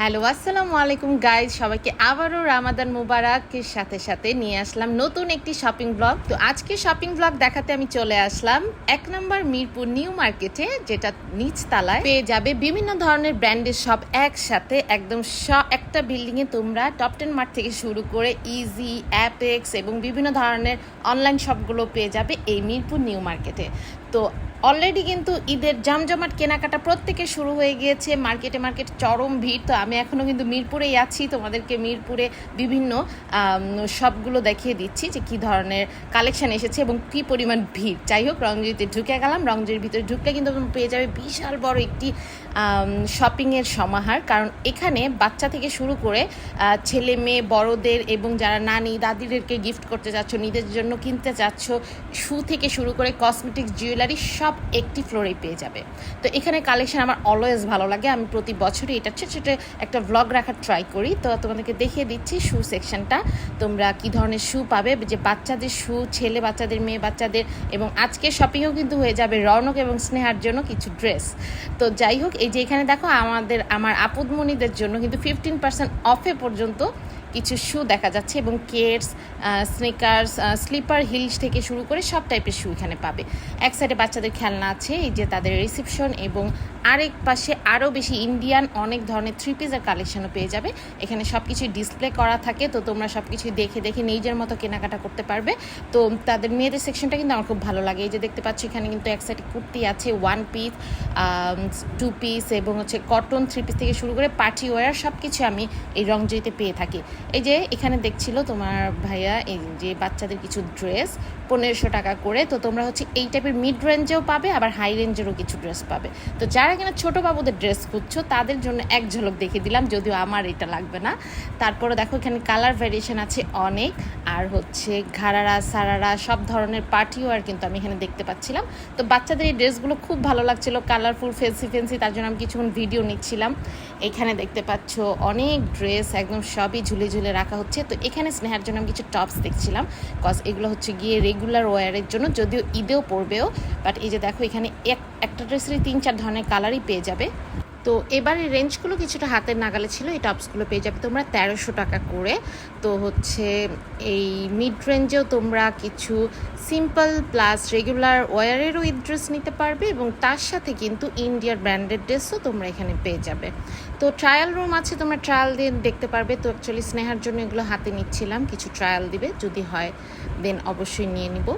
Hello, আসসালামু আলাইকুম guys সবাইকে আবারও রামাদান মুবারকের সাথে সাথে নিয়ে আসলাম নতুন একটি শপিং ব্লগ তো আজকে শপিং ব্লগ দেখাতে আমি চলে আসলাম এক নম্বর মিরপুর নিউ মার্কেটে, যেটা নিচ তালায় পেয়ে যাবে বিভিন্ন ধরনের ব্র্যান্ডের সব একসাথে, একদম একটা বিল্ডিংয়ে তোমরা টপ টেন মার্ট থেকে শুরু করে ইজি অ্যাপেক্স এবং বিভিন্ন ধরনের অনলাইন শপগুলো পেয়ে যাবে এই মিরপুর নিউ মার্কেটে। তো অলরেডি কিন্তু ঈদের জমজমাট কেনাকাটা প্রত্যেকে শুরু হয়ে গিয়েছে। মার্কেটে মার্কেট চরম ভিড়। তো আমি এখনও কিন্তু মিরপুরেই আছি। তোমাদেরকে মিরপুরে বিভিন্ন সবগুলো দেখিয়ে দিচ্ছি যে কী ধরনের কালেকশন এসেছে এবং কী পরিমাণ ভিড়। যাই হোক রংজুরিতে ঢুকে গেলাম। রংজুরির ভিতরে ঢুকলে কিন্তু পেয়ে যাবে বিশাল বড় একটি শপিংয়ের সমাহার। কারণ এখানে বাচ্চা থেকে শুরু করে ছেলে, মেয়ে, বড়দের এবং যারা নানি, দাদিদেরকে গিফট করতে চাচ্ছ নিজের জন্য কিনতে চাচ্ছ শু থেকে শুরু করে কসমেটিক্স জুয়েলারি সব একটি ফ্লোরেই পেয়ে যাবে। তো এখানে কালেকশন আমার অলওয়েজ ভালো লাগে। আমি প্রতি বছরই এটা ছোটো ছোটো একটা ব্লগ রাখার ট্রাই করি। তো তোমাদেরকে দেখিয়ে দিচ্ছি শু সেকশনটা তোমরা কি ধরনের শু পাবে? যে বাচ্চাদের শু ছেলে বাচ্চাদের, মেয়ে বাচ্চাদের এবং আজকে শপিংও কিন্তু হয়ে যাবে রৌনক এবং স্নেহার জন্য কিছু ড্রেস তো যাই হোক, এই যে এখানে দেখো আমাদের, আমার আপদমণিদের জন্য কিন্তু ফিফটিন পার্সেন্ট অফে পর্যন্ত কিছু শু দেখা যাচ্ছে এবং কেটস স্নিকার্স স্লিপার হিলস থেকে শুরু করে সব টাইপের শু এখানে পাবে। এক সাইডে বাচ্চাদের খেলনা আছে, এই যে তাদের রিসেপশন এবং আরেক পাশে আরও বেশি ইন্ডিয়ান অনেক ধরনের থ্রি পিসের কালেকশনও পেয়ে যাবে। এখানে সব কিছুই ডিসপ্লে করা থাকে, তো তোমরা সব কিছুই দেখে দেখে নিজের মতো কেনাকাটা করতে পারবে। তো তাদের মেয়েদের সেকশনটা কিন্তু আমার খুব ভালো লাগে। এই যে দেখতে পাচ্ছি, এখানে কিন্তু এক সাইডে কুর্তি আছে ওয়ান পিস টু পিস এবং হচ্ছে কটন থ্রি পিস থেকে শুরু করে পার্টি ওয়ার সব কিছু আমি এই রংজুইতে পেয়ে থাকি। এই যে এখানে দেখছিল তোমার ভাইয়া, এই যে বাচ্চাদের কিছু ড্রেস পনেরোশো টাকা করে। তো তোমরা হচ্ছে এই টাইপের মিড রেঞ্জেও পাবে, আবার হাই রেঞ্জেরও কিছু ড্রেস পাবে। তো যারা কিনা ছোটো বাবুদের ড্রেস খুঁজছো? তাদের জন্য এক ঝলক দেখিয়ে দিলাম, যদিও আমার এটা লাগবে না। তারপরে দেখো, এখানে কালার ভ্যারিয়েশন আছে অনেক, আর হচ্ছে ঘাড়ারা, সারারা, সব ধরনের পার্টি ওয়ার কিন্তু আমি এখানে দেখতে পাচ্ছিলাম। তো বাচ্চাদের এই ড্রেসগুলো খুব ভালো লাগছিল কালারফুল ফেন্সি ফেন্সি তার জন্য আমি কিছুক্ষণ ভিডিও নিচ্ছিলাম। এখানে দেখতে পাচ্ছ অনেক ড্রেস একদম সবই ঝুলে ঝুলে রাখা হচ্ছে। তো এখানে স্নেহার জন্য আমি কিছু টপস দেখছিলাম কজ এগুলো হচ্ছে গিয়ে রেগুলার ওয়ারের জন্য, যদিও ঈদেও পড়বেও বাট এই যে দেখো, এখানে এক একটা ড্রেসেরই তিন চার ধরনের কালারই পেয়ে যাবে। তো এবারে রেঞ্জগুলো কিছুটা হাতের নাগালে ছিল, এই টপসগুলো পেয়ে যাবে তোমরা তেরোশো টাকা করে। তো হচ্ছে এই মিড রেঞ্জেও তোমরা কিছু সিম্পল প্লাস রেগুলার ওয়ারেরও এই ড্রেস নিতে পারবে এবং তার সাথে কিন্তু ইন্ডিয়ার ব্র্যান্ডেড ড্রেসও তোমরা এখানে পেয়ে যাবে। তো ট্রায়াল রুম আছে, তোমরা ট্রায়াল দিয়ে দেখতে পারবে। তো অ্যাকচুয়ালি স্নেহার জন্য এগুলো হাতে নিচ্ছিলাম, কিছু ট্রায়াল দিবে, যদি হয় দেন অবশ্যই নিয়ে নিব।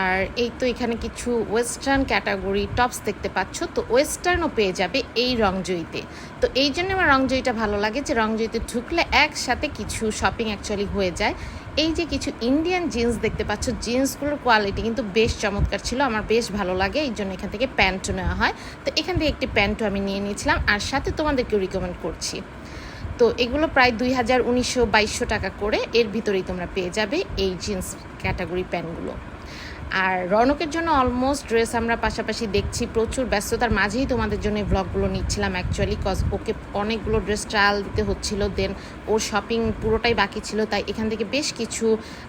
আর এই তো এখানে কিছু ওয়েস্টার্ন ক্যাটাগরি টপস দেখতে পাচ্ছ। তো ওয়েস্টার্নও পেয়ে যাবে এই রংজয়ীতে। তো এই জন্য আমার রংজয়ীটা ভালো লাগে যে রংজয়ীতে ঢুকলে একসাথে কিছু শপিং অ্যাকচুয়ালি হয়ে যায়। এই যে কিছু ইন্ডিয়ান জিন্স দেখতে পাচ্ছ জিন্সগুলোর কোয়ালিটি কিন্তু বেশ চমৎকার ছিল। আমার বেশ ভালো লাগে, এই জন্য এখান থেকে প্যান্টও নেওয়া হয়। তো এখান থেকে একটি প্যান্টও আমি নিয়ে নিয়েছিলাম আর সাথে তোমাদেরকেও রিকমেন্ড করছি। তো এগুলো প্রায় দুই হাজার উনিশশো বাইশশো টাকা করে। এর ভিতরেই তোমরা পেয়ে যাবে এই জিন্স ক্যাটাগরি প্যান্টগুলো আর রনকের জন্য অলমোস্ট ড্রেস আমরা পাশাপাশি দেখছি প্রচুর ব্যস্ততার মাঝেই তোমাদের জন্য এই ভ্লগগুলো নিচ্ছিলাম অ্যাকচুয়ালি কজ ওকে অনেকগুলো ড্রেস ট্রায়াল দিতে হচ্ছিল দেন ওর শপিং পুরোটাই বাকি ছিল, তাই এখান থেকে বেশ কিছু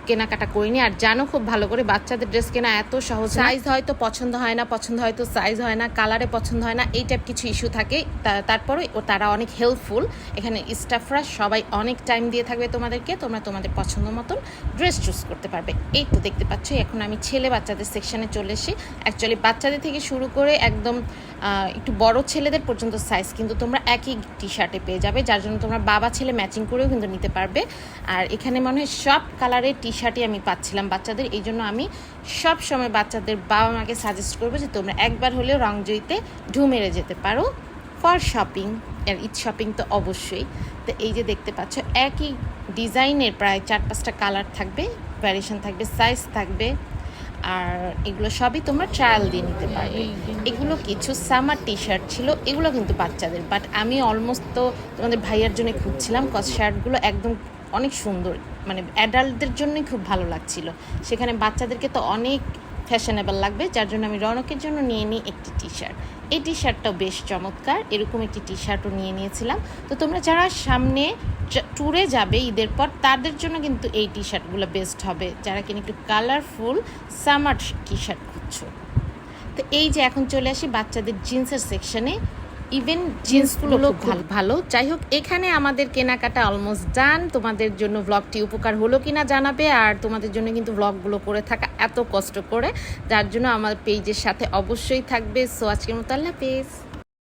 কেনাকাটা করিনি। আর জানো খুব ভালো করে বাচ্চাদের ড্রেস কেনা এত সহজ সাইজ হয়তো পছন্দ হয় না, পছন্দ হয়তো সাইজ হয় না কালারে পছন্দ হয় না, এই টাইপ কিছু ইস্যু থাকে। তারপরে ও, তারা অনেক হেল্পফুল এখানে স্টাফরা সবাই অনেক টাইম দিয়ে থাকবে তোমাদেরকে, তোমরা তোমাদের পছন্দ মতন ড্রেস চুজ করতে পারবে। এই তো দেখতে পাচ্ছ, এখন আমি ছেলে বাচ্চাদের সেকশানে চলে এসেছি। অ্যাকচুয়ালি বাচ্চাদের থেকে শুরু করে একদম একটু বড় ছেলেদের পর্যন্ত সাইজ কিন্তু তোমরা একই টি শার্টে পেয়ে যাবে, যার জন্য তোমরা বাবা ছেলে ম্যাচিং করেও কিন্তু নিতে পারবে। আর এখানে মনে হয় সব কালারের টি শার্টই আমি পাচ্ছিলাম বাচ্চাদের, এই জন্য আমি সব সময় বাচ্চাদের বাবা মাকে সাজেস্ট করব যে তোমরা একবার হলেও রংজয়ীতে ঢু মেরে যেতে পারো ফর শপিং আর ঈদ শপিং তো অবশ্যই। তো এই যে দেখতে পাচ্ছ, একই ডিজাইনের প্রায় চার পাঁচটা কালার থাকবে ভ্যারিয়েশন থাকবে সাইজ থাকবে। আর এগুলো সবই তোমরা ট্রায়াল দিয়ে নিতে পারবে। এগুলো কিছু সামার টি শার্ট ছিল এগুলো কিন্তু বাচ্চাদের। বাট আমি অলমোস্ট তো তোমাদের ভাইয়ার জন্য খুঁজছিলাম কজ শার্টগুলো একদম অনেক সুন্দর মানে অ্যাডাল্টদের জন্যই খুব ভালো লাগছিল। সেখানে বাচ্চাদেরকে তো অনেক ফ্যাশনেবল লাগবে, যার জন্য আমি রনকের জন্য নিয়ে নিই একটি টি শার্ট এই টি শার্টটাও বেশ চমৎকার, এরকম একটি টি শার্টও নিয়ে নিয়েছিলাম। তো তোমরা যারা সামনে ট্যুরে যাবে ঈদের পর, তাদের জন্য কিন্তু এই টি শার্টগুলো বেস্ট হবে। যারা কিনা একটু কালারফুল সামার টি শার্ট খুঁজছো। তো এই যে এখন চলে আসি বাচ্চাদের জিন্সের সেকশনে ইভেন জিন্সগুলো খুব ভালো যাই হোক এখানে আমাদের কেনাকাটা অলমোস্ট ডান তোমাদের জন্য ব্লগটি উপকার হলো কিনা জানাবে আর তোমাদের জন্য কিন্তু ব্লগগুলো করে থাকা এত কষ্ট করে। যার জন্য আমার পেজের সাথে অবশ্যই থাকবে। সো আজকের মতো আল্লাহ হাফেজ।